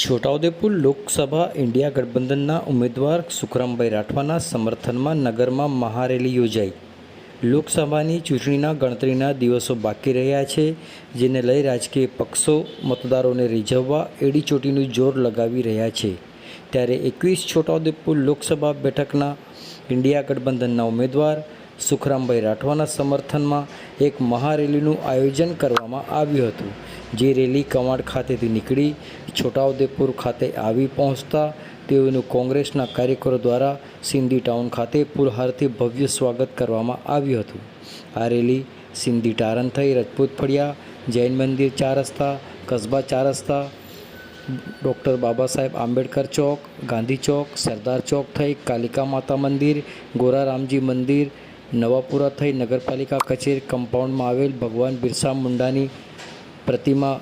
Chhota Udepur Lok Sabha India ગઠબંધનના ઉમેદવાર સુખરામભાઈ રાઠવાના સમર્થનમાં નગરમાં મહારેલી યોજાઈ. લોકસભાની ચૂંટણીના ગણતરીના દિવસો બાકી રહ્યા છે, જેને લઈ રાજકીય પક્ષો મતદારોને રીઝવવા એડીચોટીનું જોર લગાવી રહ્યા છે. ત્યારે એકવીસ છોટાઉદેપુર લોકસભા બેઠકના ઇન્ડિયા ગઠબંધનના ઉમેદવાર સુખરામભાઈ રાઠવાના સમર્થનમાં એક મહારેલીનું આયોજન કરવામાં આવ્યું હતું, જે રેલી કમાડ ખાતેથી નીકળી છોટાઉદેપુર ખાતે આવી પહોંચતા તેઓનું કોંગ્રેસના કાર્યકરો દ્વારા સિંધી ટાઉન ખાતે પુરહારથી ભવ્ય સ્વાગત કરવામાં આવ્યું હતું. આ રેલી સિંધી ટારન થઈ રજપૂત ફળિયા, જૈન મંદિર ચાર રસ્તા, કસ્બા ચાર રસ્તા, ડૉક્ટર બાબા સાહેબ આંબેડકર ચોક, ગાંધી ચોક, સરદાર ચોક થઈ કાલિકા માતા મંદિર ગોરા રામજી મંદિર નવાપુરા થઈ નગરપાલિકા કચેરી કમ્પાઉન્ડમાં આવેલ ભગવાન બિરસા મુંડાની પ્રતિમા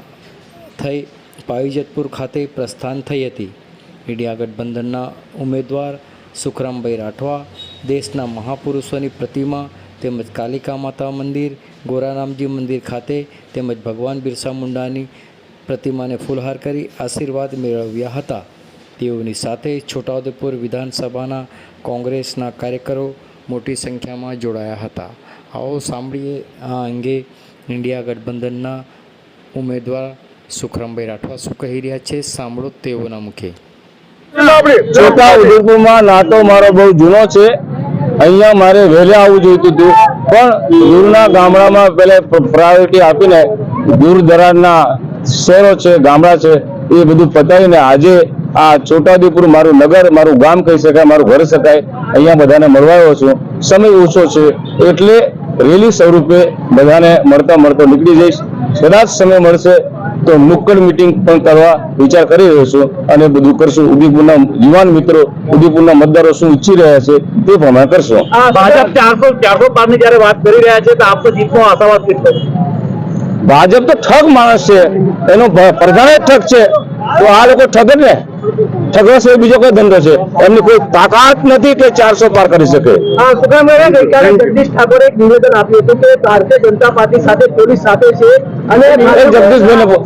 થઈ પાવીજતપુર ખાતે પ્રસ્થાન થઈ હતી. ઇન્ડિયા ગઠબંધનના ઉમેદવાર સુખરામભાઈ રાઠવા, દેશના મહાપુરુષોની પ્રતિમા તેમજ કાલિકા માતા મંદિર, ગોરારામજી મંદિર ખાતે તેમજ ભગવાન બિરસા મુંડાની પ્રતિમાને ફૂલહાર કરી આશીર્વાદ મેળવ્યા હતા. તેઓની સાથે છોટાઉદેપુર વિધાનસભાના કોંગ્રેસના કાર્યકરો મોટી સંખ્યામાં જોડાયા હતા. આવો સાંભળીએ આ અંગે ઇન્ડિયા ગઠબંધનના ઉમેદવાર સુખરામભાઈ રાઠવા શું કહી રહ્યા છે સાંભળો તેઓના મુખે. છોટા ઉદેપુરમાં નાટો મારો બહુ જૂનો છે. અહીંયા મારે વહેલે આવવું જોઈતું હતું. પણ દૂરના ગામડામાં પેલે પ્રાયોરિટી આપીને દૂર દરાજના શહેરો છે ગામડા છે એ બધું પતાવીને આજે આ છોટાઉદેપુર મારું નગર મારું ગામ કહી શકાય મારું ઘર શકાય અહીંયા બધાને મળવા આવ્યો છું. સમય ઓછો છે એટલે રેલી સ્વરૂપે બધાને મળતા મળતો નીકળી જઈશ. કદાચ સમય મળશે તો નુક્કડ મિટિંગ પણ કરવા વિચાર કરી રહ્યો છું અને બધું કરશું. ઉદયપુરના યુવાન મિત્રો ઉદયપુરના મતદારો શું ઈચ્છી રહ્યા છે તે પ્રમાણે કરશું. ભાજપ ચારસો ચારસો પારની જયારે વાત કરી રહ્યા છે તો આપનો જીતનો આશાવાદ કેટલો ભાજપ તો ઠગ માણસ છે. એનો પ્રધાન ઠગ છે. તો આ લોકો ઠગ જ ને. ઠગવા સિવાય બીજો કોઈ ધંધો છે? એમની કોઈ તાકાત નથી કે ચારસો પાર કરી શકે. જગદીશ ઠાકોરે એક નિવેદન આપ્યું હતું કે ભારતીય જનતા પાર્ટી સાથે પોલીસ સાથે છે અને એ જગદીશભાઈને પૂ-